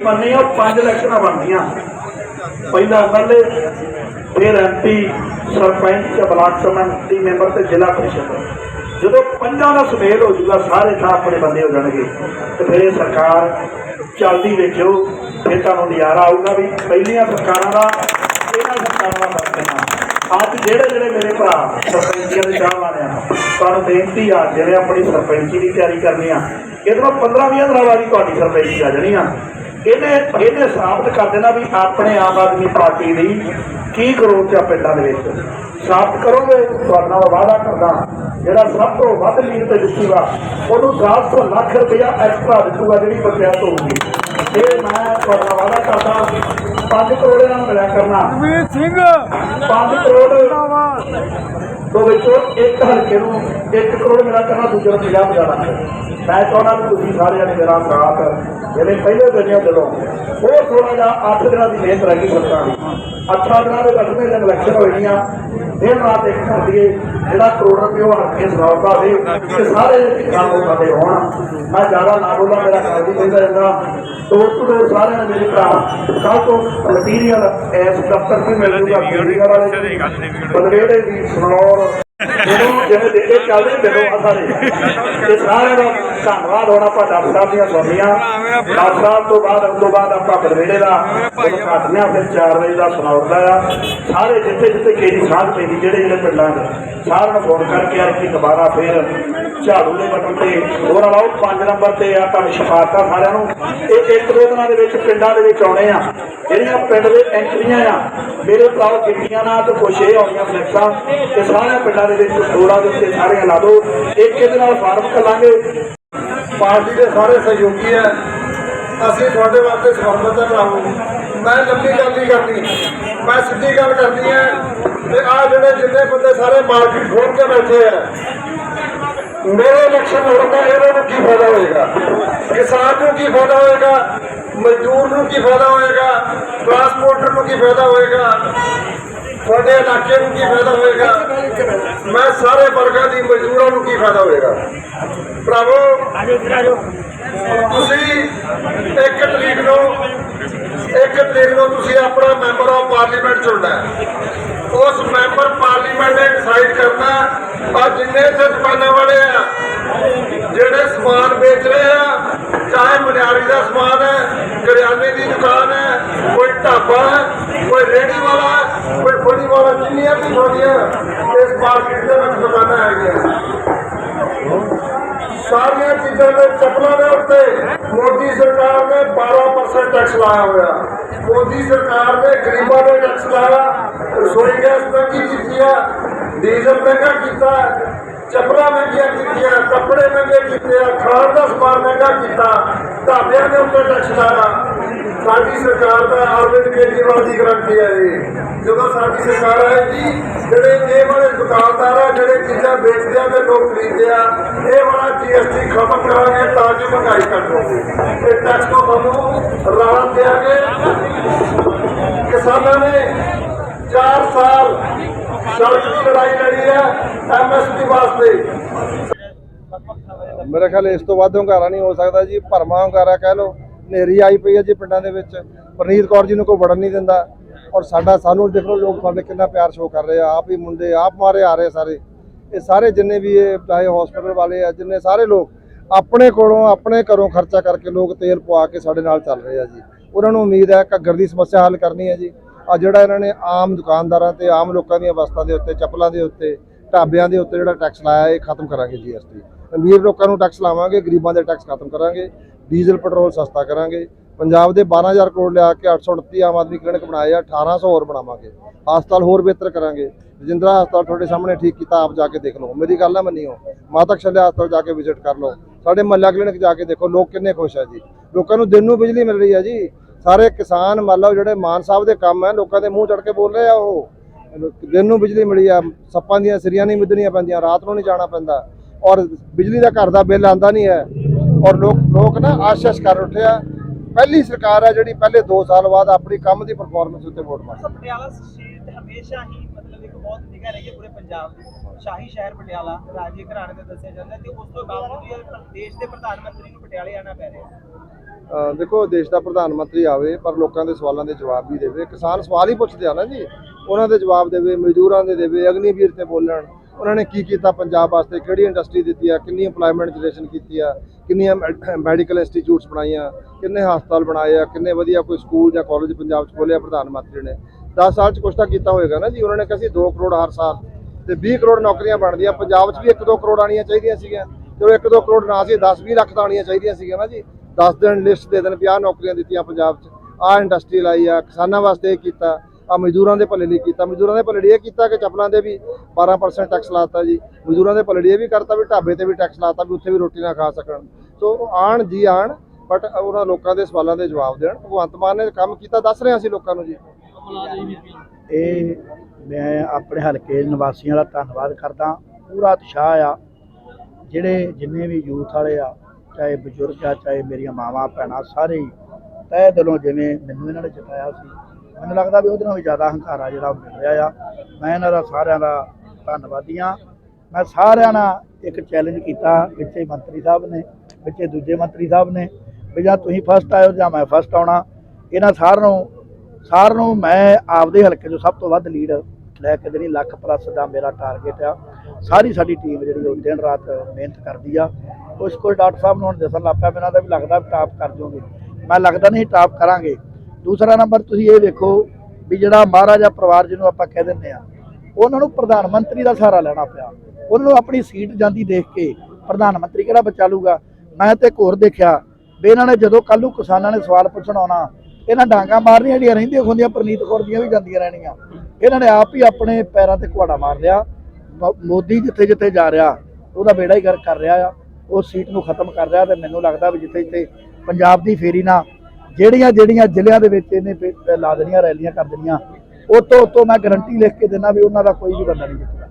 ਮੰਨੀ ਉਹ ਪੰਜ ਇਲੈਕਸ਼ਨਾਂ ਬਣਦੀਆਂ ਪਹਿਲਾ ਐਮਐਲਏ ਫਿਰ ਐਮਪੀ ਸਰਪੰਚ ਬਲਾਕ ਸਮਿਤੀ ਮੈਂਬਰ ਤੇ ਜ਼ਿਲ੍ਹਾ ਪ੍ਰੀਸ਼ਦ। ਜਦੋਂ ਪੰਜਾਂ ਦਾ ਸੁਮੇਲ ਹੋ ਜੂਗਾ ਸਾਰੇ ਥਾਂ ਆਪਣੇ ਬੰਦੇ ਹੋ ਜਾਣਗੇ। ਤੇ ਫਿਰ ਇਹ ਸਰਕਾਰ ਚੱਲਦੀ ਵੇਖਿਓ, ਫਿਰ ਤੁਹਾਨੂੰ ਨਜ਼ਾਰਾ ਆਊਗਾ ਵੀ ਪਹਿਲੀਆਂ ਸਰਕਾਰਾਂ ਦਾ, ਇਹਨਾਂ ਸਰਕਾਰਾਂ ਦਾ ਫ਼ਰਕ ਅੱਜ ਜਿਹੜੇ ਜਿਹੜੇ ਮੇਰੇ ਭਰਾ ਸਰਪੰਚੀਆਂ ਦੇ ਚਾਹ ਵਾਲੇ ਆ ਤੁਹਾਨੂੰ ਬੇਨਤੀ ਆ ਜਿਹੜੇ ਆਪਣੀ ਸਰਪੰਚੀ ਦੀ ਤਿਆਰੀ ਕਰਨੀ ਆ, ਇਹਦੇ ਨਾਲ 15 20 ਦਿਨਾਂ ਬਾਅਦ ਤੁਹਾਡੀ ਸਰਪੰਚੀ ਆ ਜਾਣੀ ਆ। ਇਹਨੇ ਇਹਨੇ ਸਾਬਤ ਕਰ ਦੇਣਾ ਵੀ ਆਪਣੇ ਆਮ ਆਦਮੀ ਪਾਰਟੀ ਦੀ ਕੀ ਗਰੋਥ ਆ ਪਿੰਡਾਂ ਦੇ ਵਿੱਚ। ਸਾਬਤ ਕਰੋਗੇ ਤੁਹਾਡੇ ਨਾਲ ਵਾਅਦਾ ਕਰਦਾ। ਜਿਹੜਾ ਸਭ ਤੋਂ ਵੱਧ ਲੀਡ ਤੇ ਦਿੱਤੂਗਾ ਉਹਨੂੰ 10 ਲੱਖ ਰੁਪਇਆ ਐਕਸਟਰਾ ਦਿੱਤੂਗਾ ਜਿਹੜੀ ਪੰਚਾਇਤ ਹੋਊਗੀ। ਇਹ ਮੈਂ ਤੁਹਾਡਾ ਵਾਅਦਾ ਕਰਦਾ 5 ਕਰੋੜ ਨੂੰ ਮਿਲਿਆ ਕਰਨਾ। ਵੀਰ ਸਿੰਘ! 5 ਕਰੋੜ ਤੋਂ ਵਿੱਚੋਂ ਇੱਕ ਹਲਕੇ ਨੂੰ 1 ਕਰੋੜ ਮਿਲਿਆ ਕਰਨਾ ਦੂਜੇ ਨੂੰ 50 50 ਲੱਖ। ਮੈਂ ਚਾਹੁੰਦਾ ਵੀ ਤੁਸੀਂ ਸਾਰਿਆਂ ਨੇ ਮੇਰਾ ਸਾਥ ਜਿਹੜੇ ਪਹਿਲੇ ਦਿਨਾਂ ਦਿਲੋਂ ਹੋਰ ਥੋੜਾ ਜਿਹਾ 8 ਦਿਨਾਂ ਦੀ ਮਿਹਨਤ ਰਹੀ ਸਰਕਾਰ ਦੀ। 18 ਦਿਨਾਂ ਦੇ ਦਸਵੇਂ ਦਿਨ ਇਲੈਕਸ਼ਨ ਹੋਣੀ ਆ ਦਿਨ ਰਾਤ ਇੱਕ ਹੁੰਦੀ ਜਿਹੜਾ ਕਰੋੜ ਰੁਪਏ ਉਹ ਹਲਕੇ ਸਰਾਉਤਾ ਦੇ ਕਿ ਸਾਰੇ ਕੰਮ ਹੋ ਸਕਦੇ ਹੋਣ। ਮੈਂ ਜ਼ਿਆਦਾ ਨਾ ਬੋਲਾਂ ਮੇਰਾ ਵੀ ਕਹਿੰਦਾ ਜਾਂਦਾ ਤੋੜ ਤੋੜ ਸਾਰਿਆਂ ਨੇ ਮੇਰੇ ਭਰਾ। ਕੱਲ ਤੋਂ ਮਟੀਰੀਅਲ ਇਸ ਦਫ਼ਤਰ ਤੇ ਮਿਲ ਜੂਗਾ ਮੀਡੀਆ ਵਾਲੇ ਬਲਵੇੜੇ ਦੀ ਸਨੌਰ ਮੈਨੂੰ ਜਿਵੇਂ ਦੇ ਚੱਲਦੇ ਮੈਨੂੰ ਸਾਰੇ। ਤੇ ਸਾਰਿਆਂ ਦਾ ਧੰਨਵਾਦ ਹੋਣਾ ਆਪਾਂ ਸਾਹਿਬ ਦੀਆਂ ਸੁਣੀਆਂ ਡਾਕਟਰ ਸਾਹਿਬ ਤੋਂ ਬਾਅਦ, ਉਸ ਤੋਂ ਬਾਅਦ ਆਪਾਂ ਬਲਵੇੜੇ ਦਾ ਉਦਘਾਟਨ ਫਿਰ 4 ਵਜੇ ਦਾ ਸੁਣਾਉਣ ਆ। ਸਾਰੇ ਜਿੱਥੇ ਜਿੱਥੇ ਕਿਹੜੀ ਸਾਧ ਪੈਂਦੀ ਜਿਹੜੇ ਜਿਹੜੇ ਪਿੰਡਾਂ ਦੇ ਸਾਰਿਆਂ ਨੂੰ ਫੋਨ ਕਰਕੇ ਆ ਕਿ ਦੁਬਾਰਾ ਫਿਰ ਝਾੜੂ ਦੇ ਬਟਨ ਤੇ ਹੋਰ ਲਾਓ 5 ਨੰਬਰ ਤੇ ਆ ਤੁਹਾਨੂੰ ਸ਼ਿਫਾਰਤਾਂ ਸਾਰਿਆਂ ਨੂੰ। ਇਹ ਇੱਕ ਦੋ ਦਿਨਾਂ ਦੇ ਵਿੱਚ ਪਿੰਡਾਂ ਦੇ ਵਿੱਚ ਆਉਣੇ ਆ। ਜਿਹੜੀਆਂ ਪਿੰਡ ਦੇ ਐਂਟਰੀਆਂ ਆ, ਮੇਰੇ ਭਰਾਓ ਕਿੱਟੀਆਂ ਨਾਲ ਤੇ ਕੁਛ ਇਹ ਆਉਣੀਆਂ ਫਲੈਕਸਾਂ ਤੇ ਸਾਰਿਆਂ ਪਿੰਡਾਂ ਦੇ ਵਿੱਚ ਦੋੜਾ ਦੇ ਉੱਤੇ ਸਾਰੀਆਂ ਲਾ ਦਿਓ। ਇੱਕ ਇਹਦੇ ਨਾਲ ਫਾਰਮ ਕਰਾਂਗੇ ਪਾਰਟੀ ਦੇ ਸਾਰੇ ਸਹਿਯੋਗੀ ਹੈ। ਅਸੀਂ ਤੁਹਾਡੇ ਵਾਸਤੇ ਸਮਰਪਿਤ ਹਾਂ। ਮੈਂ ਲੰਬੀ ਗੱਲ ਨਹੀਂ ਕਰਨੀ। ਮੈਂ ਸਿੱਧੀ ਗੱਲ ਕਰਨੀ ਹੈ ਤੇ ਆ ਜਿਹੜੇ ਜਿੰਨੇ ਬੰਦੇ ਸਾਰੇ ਮਾਰਕੀਟ ਖੋਲ ਕੇ ਬੈਠੇ ਆ, ਮੇਰੇ ਇਲੈਕਸ਼ਨ ਲੜਨ ਦਾ ਇਹਨਾਂ ਨੂੰ ਕੀ ਫਾਇਦਾ ਹੋਏਗਾ? ਕਿਸਾਨ ਨੂੰ ਕੀ ਫਾਇਦਾ ਹੋਏਗਾ? ਮਜ਼ਦੂਰ ਨੂੰ ਕੀ ਫਾਇਦਾ ਹੋਏਗਾ? ਟਰਾਂਸਪੋਰਟਰ ਨੂੰ ਕੀ ਫਾਇਦਾ ਹੋਏਗਾ? ਤੁਹਾਡੇ ਇਲਾਕੇ ਨੂੰ ਕੀ ਫਾਇਦਾ ਹੋਏਗਾ? ਮੈਂ ਸਾਰੇ ਵਰਗਾਂ ਦੀ ਮਜ਼ਦੂਰਾਂ ਨੂੰ ਕੀ ਫਾਇਦਾ ਹੋਏਗਾ? ਭਰਾਵੋ ਤੁਸੀਂ ਇੱਕ ਤਰੀਕ ਨੂੰ ਇੱਕ ਤਰੀਕ ਨੂੰ ਤੁਸੀਂ ਆਪਣਾ ਮੈਂਬਰ ਆਫ ਪਾਰਲੀਮੈਂਟ ਚੁਣਨਾ ਉਸ ਮੈਂਬਰ ਪਾਰਲੀਮੈਂਟ ਨੇ ਡਿਸਾਈਡ ਕਰਨਾ ਆ ਜਿੰਨੇ ਸੇ ਦੁਕਾਨਾਂ ਵਾਲੇ ਆ ਜਿਹੜੇ ਸਮਾਨ ਵੇਚ ਰਹੇ ਆ ਚਾਹੇ ਮਨਿਆਰੀ ਦਾ ਸਮਾਨ ਹੈ ਕਰਿਆਨੇ ਦੀ ਦੁਕਾਨ ਹੈ ਕੋਈ ਢਾਬਾ ਹੈ ਕੋਈ ਰੇਹੜੀ ਵਾਲਾ ਹੈ, ਕੋਈ ਫੜੀ ਵਾਲਾ ਜਿੰਨੀਆਂ ਵੀ ਤੁਹਾਡੀਆਂ ਇਸ ਮਾਰਕੀਟ ਦੇ ਵਿੱਚ ਦੁਕਾਨਾਂ ਹੈਗੀਆਂ ਸਾਰੀਆਂ ਚੀਜ਼ਾਂ ਦੇ ਚੱਪਲਾਂ ਦੇ ਉੱਤੇ ਮੋਦੀ ਸਰਕਾਰ ਨੇ 12% ਟੈਕਸ ਲਾਇਆ ਹੋਇਆ ਮੋਦੀ ਸਰਕਾਰ ਨੇ ਗਰੀਬਾਂ ਦੇ ਟੈਕਸ ਲਾਇਆ ਰਸੋਈ ਗੈਸ ਮਹਿੰਗੀ ਕੀਤੀ ਆ ਡੀਜ਼ਲ ਮਹਿੰਗਾ ਕੀਤਾ ਚੱਪਲਾਂ ਮਹਿੰਗੀਆਂ ਕੀਤੀਆਂ ਕੱਪੜੇ ਮਹਿੰਗੇ ਕੀਤੇ ਆ ਖਾਣ ਦਾ ਸਮਾਨ ਮਹਿੰਗਾ ਕੀਤਾ ਢਾਬਿਆਂ ਦੇ ਉੱਤੇ ਟੈਕਸ ਲਾਇਆ ਸਾਡੀ ਸਰਕਾਰ ਦਾ ਅਰਵਿੰਦ ਕੇਜਰੀਵਾਲ ਦੀ ਗਰੰਟੀ ਹੈ ਇਹ ਜਦੋਂ ਸਾਡੀ ਸਰਕਾਰ ਆਏਗੀ ਜਿਹੜੇ ਇਹ ਵਾਲੇ ਦੁਕਾਨਦਾਰ ਆ, ਜਿਹੜੇ ਚੀਜ਼ਾਂ ਵੇਚਦੇ ਆ ਤੇ ਲੋਕ ਖਰੀਦਦੇ ਆ, ਇਹ ਵਾਲਾ ਜੀਐਸਟੀ ਖਤਮ ਕਰਾਂਗੇ ਤਾਂ ਜੋ ਮਹਿੰਗਾਈ ਘੱਟ ਹੋਵੇ। ਇਹ ਟੈਕਸ ਤੋਂ ਤੁਹਾਨੂੰ ਰਾਹਤ ਦੇਾਂਗੇ ਕਿਸਾਨਾਂ ਨੇ 4 ਸਾਲ ਸੜਕ ਦੀ ਲੜਾਈ ਲੜੀ ਹੈ ਐਮਐਸਪੀ ਵਾਸਤੇ। ਮੇਰੇ ਖਿਆਲ ਇਸ ਤੋਂ ਵੱਧ ਹੰਗਾਰਾ ਨਹੀਂ ਹੋ ਸਕਦਾ ਜੀ ਭਰਮਾ ਹੰਗਾਰਾ ਕਹਿ ਲਓ। ਹਨੇਰੀ ਆਈ ਪਈ ਹੈ ਜੀ ਪਿੰਡਾਂ ਦੇ ਵਿੱਚ। ਪਰਨੀਤ ਕੌਰ ਜੀ ਨੂੰ ਕੋਈ ਵੜਨ ਨਹੀਂ ਦਿੰਦਾ। ਔਰ ਸਾਡਾ, ਸਾਨੂੰ ਦੇਖ ਲਓ ਲੋਕ ਸਾਡੇ ਕਿੰਨਾ ਪਿਆਰ ਸ਼ੋਅ ਕਰ ਰਹੇ ਆ। ਆਪ ਹੀ ਮੁੰਡੇ, ਆਪ ਮਾਰੇ ਆ ਰਹੇ ਸਾਰੇ। ਇਹ ਸਾਰੇ ਜਿੰਨੇ ਵੀ ਇਹ, ਚਾਹੇ ਹਸਪੀਟਲ ਵਾਲੇ ਆ, ਜਿੰਨੇ ਸਾਰੇ ਲੋਕ ਆਪਣੇ ਕੋਲੋਂ, ਆਪਣੇ ਘਰੋਂ ਖਰਚਾ ਕਰਕੇ ਲੋਕ ਤੇਲ ਪਵਾ ਕੇ ਸਾਡੇ ਨਾਲ ਚੱਲ ਰਹੇ ਆ ਜੀ। ਉਹਨਾਂ ਨੂੰ ਉਮੀਦ ਹੈ ਘੱਗਰ ਦੀ ਸਮੱਸਿਆ ਹੱਲ ਕਰਨੀ ਹੈ ਜੀ। ਆ ਜਿਹੜਾ ਇਹਨਾਂ ਨੇ ਆਮ ਦੁਕਾਨਦਾਰਾਂ ਤੇ, ਆਮ ਲੋਕਾਂ ਦੀਆਂ ਵਸਤਾਂ ਦੇ ਉੱਤੇ, ਚੱਪਲਾਂ ਦੇ ਉੱਤੇ, ਢਾਬਿਆਂ ਦੇ ਉੱਤੇ ਜਿਹੜਾ ਟੈਕਸ ਲਾਇਆ, ਇਹ ਖਤਮ ਕਰਾਂਗੇ ਜੀਐਸਟੀ ਅਮੀਰ ਲੋਕਾਂ ਨੂੰ ਟੈਕਸ ਲਾਵਾਂਗੇ, ਗਰੀਬਾਂ ਦੇ ਟੈਕਸ ਖਤਮ ਕਰਾਂਗੇ। ਡੀਜ਼ਲ ਪੈਟਰੋਲ ਸਸਤਾ ਕਰਾਂਗੇ। ਪੰਜਾਬ ਦੇ 12000 ਕਰੋੜ ਲਿਆ ਕੇ 829 ਆਮ ਆਦਮੀ ਕਲੀਨਿਕ ਬਣਾਏ ਆ 1800 ਹੋਰ ਬਣਾਵਾਂਗੇ। ਹਸਪਤਾਲ ਹੋਰ ਬਿਹਤਰ ਕਰਾਂਗੇ। ਰਜਿੰਦਰਾ ਹਸਪਤਾਲ ਤੁਹਾਡੇ ਸਾਹਮਣੇ ਠੀਕ ਕੀਤਾ, ਆਪ ਜਾ ਕੇ ਦੇਖ ਲਓ। ਮੇਰੀ ਗੱਲ ਨਾ ਮੰਨਿਓ, ਮਾਤਾ ਕਸ਼ਲਿਆ ਹਸਪਤਾਲ ਜਾ ਕੇ ਵਿਜ਼ਿਟ ਕਰ ਲਓ। ਸਾਡੇ ਮੱਲਾ ਕਲੀਨਿਕ ਜਾ ਕੇ ਦੇਖੋ, ਲੋਕ ਕਿੰਨੇ ਖੁਸ਼ ਆ ਜੀ। ਲੋਕਾਂ ਨੂੰ ਦਿਨ ਨੂੰ ਬਿਜਲੀ ਮਿਲ ਰਹੀ ਆ ਜੀ। ਸਾਰੇ ਕਿਸਾਨ, ਮੰਨ ਲਓ ਜਿਹੜੇ ਮਾਨ ਸਾਹਿਬ ਦੇ ਕੰਮ ਹੈ ਲੋਕਾਂ ਦੇ ਮੂੰਹ ਚੜ ਕੇ ਬੋਲ ਰਹੇ ਆ ਉਹ। ਦਿਨ ਨੂੰ ਬਿਜਲੀ ਮਿਲੀ ਆ, ਸੱਪਾਂ ਦੀਆਂ, ਸਿਰੀਆਂ ਨਹੀਂ ਮਿੱਧਣੀਆਂ ਪੈਂਦੀਆਂ, ਰਾਤ ਨੂੰ ਨਹੀਂ ਜਾਣਾ ਪੈਂਦਾ। ਔਰ ਬਿਜਲੀ ਦਾ ਘਰ ਦਾ ਬਿੱਲ ਆਂਦਾ ਨਹੀਂ ਹੈ। ਔਰ ਲੋਕ ਲੋਕ ਨਾ ਆਸ਼ੀਸ਼ ਕਰ ਉੱਠਿਆ ਪਹਿਲੀ ਸਰਕਾਰ ਹੈ ਜਿਹੜੀ ਪਹਿਲੇ 2 ਸਾਲ ਬਾਅਦ ਆਪਣੀ ਕੰਮ ਦੀ ਪਰਫਾਰਮੈਂਸ ਉੱਤੇ ਵੋਟ ਪਾਈ ਪਟਿਆਲਾ ਸ਼ਹਿਰ ਤੇ ਹਮੇਸ਼ਾ ਹੀ ਮਤਲਬ ਇੱਕ ਬਹੁਤ ਨਿਗਾਹ ਰਹੀ ਹੈ ਪੂਰੇ ਪੰਜਾਬ ਦੀ। ਸ਼ਾਹੀ ਸ਼ਹਿਰ ਪਟਿਆਲਾ ਰਾਜੇ ਘਰਾਣੇ ਦਾ ਦੱਸਿਆ ਜਾਂਦਾ ਤੇ ਉਸ ਤੋਂ ਬਾਵਜੂਦ ਵੀ ਇਹ ਦੇਸ਼ ਦੇ ਪ੍ਰਧਾਨ ਮੰਤਰੀ ਨੂੰ ਪਟਿਆਲੇ ਆਣਾ ਪੈ ਰਿਹਾ ਅਹ ਦੇਖੋ ਦੇਸ਼ ਦਾ ਪ੍ਰਧਾਨ ਮੰਤਰੀ ਆਵੇ ਪਰ ਲੋਕਾਂ ਦੇ ਸਵਾਲਾਂ ਦੇ ਜਵਾਬ ਵੀ ਦੇਵੇ। ਕਿਸਾਨ ਸਵਾਲ ਹੀ ਪੁੱਛਦੇ ਆ ਨਾ ਜੀ। ਉਹਨਾਂ ਦੇ ਜਵਾਬ ਦੇਵੇ ਮਜ਼ਦੂਰਾਂ ਦੇ ਦੇਵੇ ਅਗਨੀਵੀਰ ਤੇ ਬੋਲਣ। ਉਹਨਾਂ ਨੇ ਕੀ ਕੀਤਾ? ਪੰਜਾਬ ਵਾਸਤੇ ਕਿਹੜੀ ਇੰਡਸਟਰੀ ਦਿੱਤੀ ਆ? ਕਿੰਨੀ ਏਮਪਲੋਇਮੈਂਟ ਜਨਰੇਸ਼ਨ ਕੀਤੀ ਆ? ਕਿੰਨੀਆਂ ਮੈਡੀਕਲ ਇੰਸਟੀਚਿਊਟਸ ਬਣਾਈਆਂ? ਕਿੰਨੇ ਹਸਪਤਾਲ ਬਣਾਏ ਆ? ਕਿੰਨੇ ਵਧੀਆ ਕੋਈ ਸਕੂਲ ਜਾਂ ਕਾਲਜ ਪੰਜਾਬ 'ਚ ਖੋਲ੍ਹਿਆ ਪ੍ਰਧਾਨ ਮੰਤਰੀ ਨੇ। 10 ਸਾਲ 'ਚ ਕੁਛ ਤਾਂ ਕੀਤਾ ਹੋਏਗਾ ਨਾ ਜੀ? ਉਹਨਾਂ ਨੇ ਕਿਹਾ ਸੀ 2 ਕਰੋੜ ਹਰ ਸਾਲ ਤੇ 20 ਕਰੋੜ ਨੌਕਰੀਆਂ ਬਣਦੀਆਂ। ਪੰਜਾਬ 'ਚ ਵੀ 1-2 ਕਰੋੜ ਆਣੀਆਂ ਚਾਹੀਦੀਆਂ ਸੀਗੀਆਂ ਜਦੋਂ 1-2 ਕਰੋੜ ਨਾ ਸੀ 10-20 ਲੱਖ ਤਾਂ ਆਣੀਆਂ ਚਾਹੀਦੀਆਂ ਸੀਗੀਆਂ ਨਾ ਜੀ। 10 ਦਿਨ ਲਿਸਟ ਦੇ ਦੇਣ 50 ਨੌਕਰੀਆਂ ਦਿੱਤੀਆਂ ਪੰਜਾਬ 'ਚ। ਆਹ ਇੰਡਸਟਰੀ ਲਾਈ ਆ, ਕਿਸਾਨਾਂ ਵਾਸਤੇ ਇਹ ਕੀਤਾ। ਆ ਮਜ਼ਦੂਰਾਂ ਦੇ ਭਲੇ ਲਈ ਕੀਤਾ। ਮਜ਼ਦੂਰਾਂ ਦੇ ਭਲੇ ਲਈ ਇਹ ਕੀਤਾ ਕਿ ਚੱਪਲਾਂ ਦੇ ਵੀ 12% ਟੈਕਸ ਲਾਤਾ ਜੀ। ਮਜ਼ਦੂਰਾਂ ਦੇ ਭਲੇ ਲਈ ਇਹ ਵੀ ਕਰਤਾ ਵੀ ਢਾਬੇ ਤੇ ਵੀ ਟੈਕਸ ਲਾਤਾ ਵੀ ਉੱਥੇ ਵੀ ਰੋਟੀ ਨਾ ਖਾ ਸਕਣ। ਸੋ ਆਣ ਜੀ ਆਣ ਬਟ ਉਹਨਾਂ ਲੋਕਾਂ ਦੇ ਸਵਾਲਾਂ ਦੇ ਜਵਾਬ ਦੇਣ। ਭਗਵੰਤ ਮਾਨ ਨੇ ਕੰਮ ਕੀਤਾ, ਦੱਸ ਰਹੇ ਅਸੀਂ ਲੋਕਾਂ ਨੂੰ ਜੀ। ਇਹ ਮੈਂ ਆਪਣੇ ਹਲਕੇ ਨਿਵਾਸੀਆਂ ਦਾ ਧੰਨਵਾਦ ਕਰਦਾ। ਪੂਰਾ ਉਤਸ਼ਾਹ ਆ। ਜਿਹੜੇ ਜਿੰਨੇ ਵੀ ਯੂਥ ਵਾਲੇ ਆ, ਚਾਹੇ ਬਜ਼ੁਰਗ ਆ, ਚਾਹੇ ਮੇਰੀਆਂ ਮਾਵਾਂ, ਭੈਣਾਂ, ਸਾਰੇ ਹੀ ਤਹਿ ਦਿਲੋਂ ਜਿਵੇਂ ਮੈਨੂੰ ਇਹਨਾਂ ਨੇ ਜਤਾਇਆ ਸੀ ਮੈਨੂੰ ਲੱਗਦਾ ਵੀ ਉਹਦੇ ਨਾਲੋਂ ਵੀ ਜ਼ਿਆਦਾ ਹੰਕਾਰਾ ਜਿਹੜਾ ਉਹ ਮਿਲ ਰਿਹਾ ਆ। ਮੈਂ ਇਹਨਾਂ ਦਾ ਸਾਰਿਆਂ ਦਾ ਧੰਨਵਾਦੀ ਆ ਮੈਂ ਸਾਰਿਆਂ ਨਾਲ ਇੱਕ ਚੈਲੰਜ ਕੀਤਾ, ਵਿੱਚੇ ਮੰਤਰੀ ਸਾਹਿਬ ਨੇ, ਵਿੱਚੇ ਦੂਜੇ ਮੰਤਰੀ ਸਾਹਿਬ ਨੇ, ਵੀ ਜਾਂ ਤੁਸੀਂ ਫਸਟ ਆਇਓ ਜਾਂ ਮੈਂ ਫਸਟ ਆਉਣਾ। ਇਹਨਾਂ ਸਾਰਿਆਂ ਨੂੰ ਸਾਰਿਆਂ ਨੂੰ ਮੈਂ ਆਪਦੇ ਹਲਕੇ 'ਚੋਂ ਸਭ ਤੋਂ ਵੱਧ ਲੀਡ ਲੈ ਕੇ ਜਿਹੜੀ ਲੱਖ ਪਲੱਸ ਦਾ ਮੇਰਾ ਟਾਰਗੇਟ ਆ। ਸਾਰੀ ਸਾਡੀ ਟੀਮ ਜਿਹੜੀ ਉਹ ਦਿਨ ਰਾਤ ਮਿਹਨਤ ਕਰਦੀ ਆ। ਉਸ ਕੋਲ ਡਾਕਟਰ ਸਾਹਿਬ ਨੂੰ ਹੁਣ ਦੱਸਣ ਲੱਗ ਪਿਆ ਮੇਰਾ ਤਾਂ ਵੀ ਲੱਗਦਾ ਵੀ ਟਾਪ ਕਰ ਜਾਓਗੇ ਮੈਂ ਲੱਗਦਾ ਨਹੀਂ ਟਾਪ ਕਰਾਂਗੇ। ਦੂਸਰਾ ਨੰਬਰ ਤੁਸੀਂ ਇਹ ਵੇਖੋ ਵੀ ਜਿਹੜਾ ਮਹਾਰਾਜਾ ਪਰਿਵਾਰ ਜਿਹਨੂੰ ਆਪਾਂ ਕਹਿ ਦਿੰਦੇ ਆ, ਉਹਨਾਂ ਨੂੰ ਪ੍ਰਧਾਨ ਮੰਤਰੀ ਦਾ ਸਹਾਰਾ ਲੈਣਾ ਪਿਆ। ਉਹਨਾਂ ਨੂੰ ਆਪਣੀ ਸੀਟ ਜਾਂਦੀ ਦੇਖ ਕੇ ਪ੍ਰਧਾਨ ਮੰਤਰੀ ਕਿਹੜਾ ਬਚਾ ਲੂਗਾ ਮੈਂ ਤੇ ਇੱਕ ਹੋਰ ਦੇਖਿਆ ਵੀ ਇਹਨਾਂ ਨੇ ਜਦੋਂ ਕੱਲ ਨੂੰ ਕਿਸਾਨਾਂ ਨੇ ਸਵਾਲ ਪੁੱਛਣ ਆਉਣਾ, ਇਹਨਾਂ ਡਾਂਗਾ ਮਾਰਨੀਆਂ ਜਿਹੜੀਆਂ ਰਹਿੰਦੀਆਂ ਹੁੰਦੀਆਂ ਪ੍ਰਨੀਤ ਕੌਰ ਦੀਆਂ ਵੀ ਜਾਂਦੀਆਂ ਰਹਿਣੀਆਂ। ਇਹਨਾਂ ਨੇ ਆਪ ਹੀ ਆਪਣੇ ਪੈਰਾਂ ਤੇ ਕੁਹਾੜਾ ਮਾਰ ਲਿਆ। ਮ- ਮੋਦੀ ਜਿੱਥੇ ਜਿੱਥੇ ਜਾ ਰਿਹਾ, ਉਹਦਾ ਬੇੜਾ ਹੀ ਗਰਕ ਕਰ ਰਿਹਾ ਆ। ਉਹ ਸੀਟ ਨੂੰ ਖਤਮ ਕਰ ਰਿਹਾ ਤੇ ਮੈਨੂੰ ਲੱਗਦਾ ਵੀ ਜਿੱਥੇ ਜਿੱਥੇ ਪੰਜਾਬ ਦੀ ਫੇਰੀ ਨਾ ਜਿਹੜੀਆਂ ਜਿਹੜੀਆਂ ਜ਼ਿਲ੍ਹਿਆਂ ਦੇ ਵਿੱਚ ਇਹਨੇ ਲਾ ਦੇਣੀਆਂ, ਰੈਲੀਆਂ ਕਰ ਦੇਣੀਆਂ ਉਤੋਂ ਉਤੋਂ ਮੈਂ ਗਰੰਟੀ ਲਿਖ ਕੇ ਦਿੰਦਾ ਵੀ ਉਹਨਾਂ ਦਾ ਕੋਈ ਵੀ ਬੰਦਾ ਨਹੀਂ ਜਿੱਤਦਾ।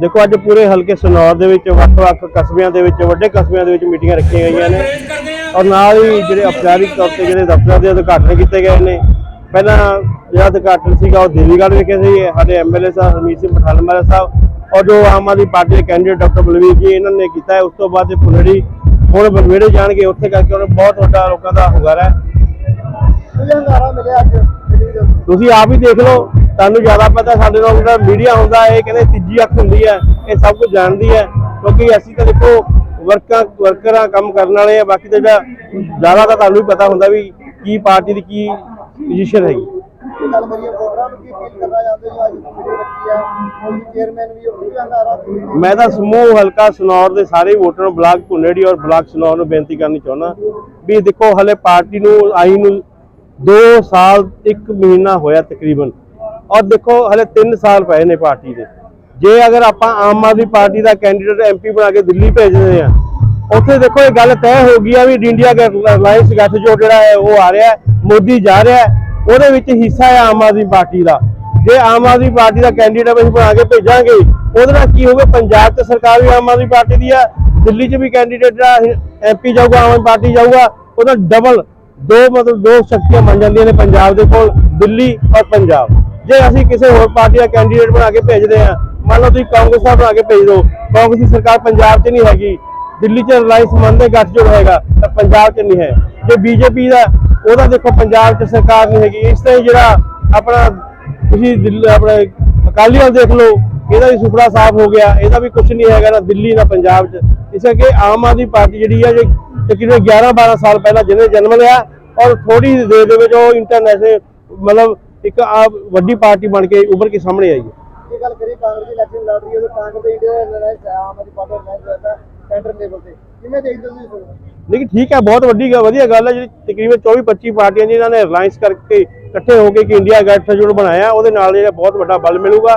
ਦੇਖੋ, ਅੱਜ ਪੂਰੇ ਹਲਕੇ ਸਨੌਰ ਦੇ ਵਿੱਚ ਵੱਖ-ਵੱਖ ਕਸਬਿਆਂ ਦੇ ਵਿੱਚ, ਵੱਡੇ ਕਸਬਿਆਂ ਦੇ ਵਿੱਚ ਮੀਟਿੰਗਾਂ ਰੱਖੀਆਂ ਗਈਆਂ ਨੇ। ਔਰ ਨਾਲ ਹੀ ਜਿਹੜੇ ਅਪਚਾਰਿਕ ਤੌਰ ਤੇ ਜਿਹੜੇ ਦਫ਼ਤਰਾਂ ਦੇ ਉਦਘਾਟਨ ਕੀਤੇ ਗਏ ਨੇ। ਪਹਿਲਾਂ ਜਿਹੜਾ ਉਦਘਾਟਨ ਸੀਗਾ, ਉਹ ਦੇਵੀਗੜ੍ਹ ਵਿਖੇ ਸੀ, ਸਾਡੇ ਐਮਐਲਏ ਸਾਹਿਬ, ਹਰਮੀਤ ਸਿੰਘ ਪਠਾਨਮਾਰਾ ਸਾਹਿਬ, ਔਰ ਜੋ ਆਮ ਆਦਮੀ ਪਾਰਟੀ ਦੇ ਕੈਂਡੀਡੇਟ ਡਾਕਟਰ ਬਲਵੀਰ ਜੀ ਇਹਨਾਂ ਨੇ ਕੀਤਾ ਹੈ, ਉਸ ਤੋਂ ਬਾਅਦ ਇਹ ਪੁਨੜੀ ਹੁਣ ਵਿਹੜੇ ਜਾਣਗੇ, ਉੱਥੇ ਕਰਕੇ ਉਹਨੂੰ ਬਹੁਤ ਵੱਡਾ ਲੋਕਾਂ ਦਾ ਹੁੰਗਾਰਾ ਹੈ। ਹੰਗਾਰਾ ਮਿਲਿਆ ਅੱਜ ਤੁਸੀਂ ਆਪ ਹੀ ਦੇਖ ਲਓ, ਤੁਹਾਨੂੰ ਜ਼ਿਆਦਾ ਪਤਾ ਸਾਡੇ ਨਾਲ ਜਿਹੜਾ ਮੀਡੀਆ ਹੁੰਦਾ, ਇਹ ਕਹਿੰਦੇ ਤੀਜੀ ਅੱਖ ਹੁੰਦੀ ਹੈ, ਇਹ ਸਭ ਕੁਝ ਜਾਣਦੀ ਹੈ, ਕਿਉਂਕਿ ਅਸੀਂ ਤਾਂ ਦੇਖੋ ਵਰਕਾਂ, ਵਰਕਰਾਂ ਕੰਮ ਕਰਨ ਵਾਲੇ ਆ, ਬਾਕੀ ਤਾਂ ਜਿਹੜਾ ਜ਼ਿਆਦਾ ਤਾਂ ਤੁਹਾਨੂੰ ਵੀ ਪਤਾ ਹੁੰਦਾ ਵੀ ਕੀ ਪਾਰਟੀ ਦੀ ਕੀ ਪੋਜੀਸ਼ਨ ਹੈਗੀ। ਇਹ ਗੱਲ ਕਰੀਏ, ਵੋਟਰਾਂ ਨੂੰ ਕੀ ਅਪੀਲ ਕਰਨਾ ਚਾਹੁੰਦੇ ਹੋ? ਅੱਜ ਮੀਟਿੰਗ ਰੱਖੀ ਆ ਕੋਈ ਚੇਅਰਮੈਨ ਵੀ ਉਹ ਵੀ ਹੰਗਾਰਾ ਮੈਂ ਤਾਂ ਸਮੂਹ ਹਲਕਾ ਸਨੌਰ ਦੇ ਸਾਰੇ ਵੋਟਰਾਂ ਨੂੰ ਬਲਾਕ ਭੁੰਨੇੜੀ ਔਰ ਬਲਾਕ ਸਨੌਰ ਨੂੰ ਬੇਨਤੀ ਕਰਨੀ ਚਾਹੁੰਦਾ ਵੀ ਦੇਖੋ, ਹਲੇ ਪਾਰਟੀ ਨੂੰ, ਆਈ ਨੂੰ 2 ਸਾਲ 1 ਮਹੀਨਾ ਹੋਇਆ ਤਕਰੀਬਨ। ਔਰ ਦੇਖੋ, ਹਲੇ 3 ਸਾਲ ਪਏ ਨੇ ਪਾਰਟੀ ਦੇ। ਜੇ ਅਗਰ ਆਪਾਂ ਆਮ ਆਦਮੀ ਪਾਰਟੀ ਦਾ ਕੈਂਡੀਡੇਟ ਐਮਪੀ ਬਣਾ ਕੇ ਦਿੱਲੀ ਭੇਜਦੇ ਆ ਉੱਥੇ ਦੇਖੋ, ਇਹ ਗੱਲ ਤੈਅ ਹੋ ਗਈ ਆ ਵੀ ਇੰਡੀਆ ਗਠਜੋੜ ਜਿਹੜਾ ਹੈ, ਉਹ ਆ ਰਿਹਾ ਮੋਦੀ ਜਾ ਰਿਹਾ ਉਹਦੇ ਵਿੱਚ ਹਿੱਸਾ ਹੈ ਆਮ ਆਦਮੀ ਪਾਰਟੀ ਦਾ। ਜੇ ਆਮ ਆਦਮੀ ਪਾਰਟੀ ਦਾ ਕੈਂਡੀਡੇਟ ਅਸੀਂ ਬਣਾ ਕੇ ਭੇਜਾਂਗੇ, ਉਹਦੇ ਨਾਲ ਕੀ ਹੋਊਗਾ? ਪੰਜਾਬ 'ਚ ਸਰਕਾਰ ਵੀ ਆਮ ਆਦਮੀ ਪਾਰਟੀ ਦੀ ਆ, ਦਿੱਲੀ 'ਚ ਵੀ ਕੈਂਡੀਡੇਟ ਜਿਹੜਾ ਐਮਪੀ ਜਾਊਗਾ, ਆਮ ਆਦਮੀ ਪਾਰਟੀ ਜਾਊਗਾ, ਉਹਦਾ ਡਬਲ ਦੋ ਮਤਲਬ ਦੋ ਸ਼ਕਤੀਆਂ ਬਣ ਜਾਂਦੀਆਂ ਨੇ ਪੰਜਾਬ ਦੇ ਕੋਲ, ਦਿੱਲੀ ਔਰ ਪੰਜਾਬ। ਜੇ ਅਸੀਂ ਕਿਸੇ ਹੋਰ ਪਾਰਟੀ ਦਾ ਕੈਂਡੀਡੇਟ ਬਣਾ ਕੇ ਭੇਜਦੇ ਆ ਮੰਨ ਲਓ ਤੁਸੀਂ ਕਾਂਗਰਸ ਦਾ ਬਣਾ ਕੇ ਭੇਜ ਦਿਓ, ਕਾਂਗਰਸ ਦੀ ਸਰਕਾਰ ਪੰਜਾਬ 'ਚ ਨਹੀਂ ਹੈਗੀ, ਦਿੱਲੀ 'ਚ ਰਿਲਾਇੰਸ ਮੰਨਦੇ ਗੱਠਜੋੜ ਹੈਗਾ ਤਾਂ ਪੰਜਾਬ 'ਚ ਨਹੀਂ ਹੈ। ਜੇ ਬੀਜੇਪੀ ਦਾ ਉਹਦਾ ਦੇਖੋ ਪੰਜਾਬ 'ਚ ਸਰਕਾਰ ਨਹੀਂ ਹੈਗੀ। ਇਸ ਤਰ੍ਹਾਂ ਜਿਹੜਾ ਆਪਣਾ ਤੁਸੀਂ ਦਿੱਲੀ ਆਪਣੇ ਦੇਖ ਲਓ, ਇਹਦਾ ਵੀ ਸੁਪੜਾ ਸਾਫ਼ ਹੋ ਗਿਆ। ਇਹਦਾ ਵੀ ਕੁਝ ਨਹੀਂ ਹੈਗਾ ਨਾ ਦਿੱਲੀ ਨਾ ਪੰਜਾਬ 'ਚ। ਇਸ ਕਰਕੇ ਆਮ ਆਦਮੀ ਪਾਰਟੀ ਜਿਹੜੀ ਹੈ ਜੇ ਤਕਰੀਬਨ 11 12 ਸਾਲ ਪਹਿਲਾਂ ਜਿਹਨੇ ਜਨਮ ਲਿਆ ਔਰ ਥੋੜੀ ਦੇਰ ਦੇ ਵਿੱਚ ਉਹ ਇੰਟਰਨੈਸ਼ਨਲ ਮਤਲਬ ਇੱਕ ਆ ਵੱਡੀ ਪਾਰਟੀ ਬਣ ਕੇ ਉੱਭਰ ਕੇ ਸਾਹਮਣੇ ਆਈ ਹੈ। ਇਹ ਗੱਲ ਕਰੀ ਕਾਂਗਰਸ ਦੀ ਇਲੈਕਸ਼ਨ ਲੜ ਰਹੀ ਹੈ ਉਹ ਕਾਂਗਰਸ ਦੇ India alliance Aam Aadmi Party alliance centre level ਤੇ। ਕਿਵੇਂ ਦੇਖਦੇ ਤੁਸੀਂ ਇਸ ਨੂੰ ਲੇਕਿਨ ਠੀਕ ਹੈ, ਬਹੁਤ ਵੱਡੀ ਗੱਲ, ਵਧੀਆ ਗੱਲ ਹੈ ਜਿਹੜੀ ਤਕਰੀਬਨ 24 25 ਪਾਰਟੀਆਂ ਜਿਨ੍ਹਾਂ ਨੇ ਰਿਲਾਇੰਸ ਕਰਕੇ ਇਕੱਠੇ ਹੋ ਕੇ ਇੱਕ ਇੰਡੀਆ ਗੱਠਜੋੜ ਬਣਾਇਆ। ਉਹਦੇ ਨਾਲ ਜਿਹੜਾ ਬਹੁਤ ਵੱਡਾ ਬਲ ਮਿਲੂਗਾ।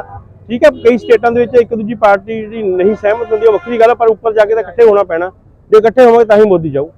ਠੀਕ ਹੈ, ਕਈ ਸਟੇਟਾਂ ਦੇ ਵਿੱਚ ਇੱਕ ਦੂਜੀ ਪਾਰਟੀ ਜਿਹੜੀ ਨਹੀਂ ਸਹਿਮਤ ਹੁੰਦੀ, ਉਹ ਵੱਖਰੀ ਗੱਲ ਹੈ, ਪਰ ਉੱਪਰ ਜਾ ਕੇ ਤਾਂ ਇਕੱਠੇ ਹੋਣਾ ਪੈਣਾ। ਜੇ ਇਕੱਠੇ ਹੋਵਾਂਗੇ ਤਾਂ ਹੀ ਮੋਦੀ ਜਾਊ।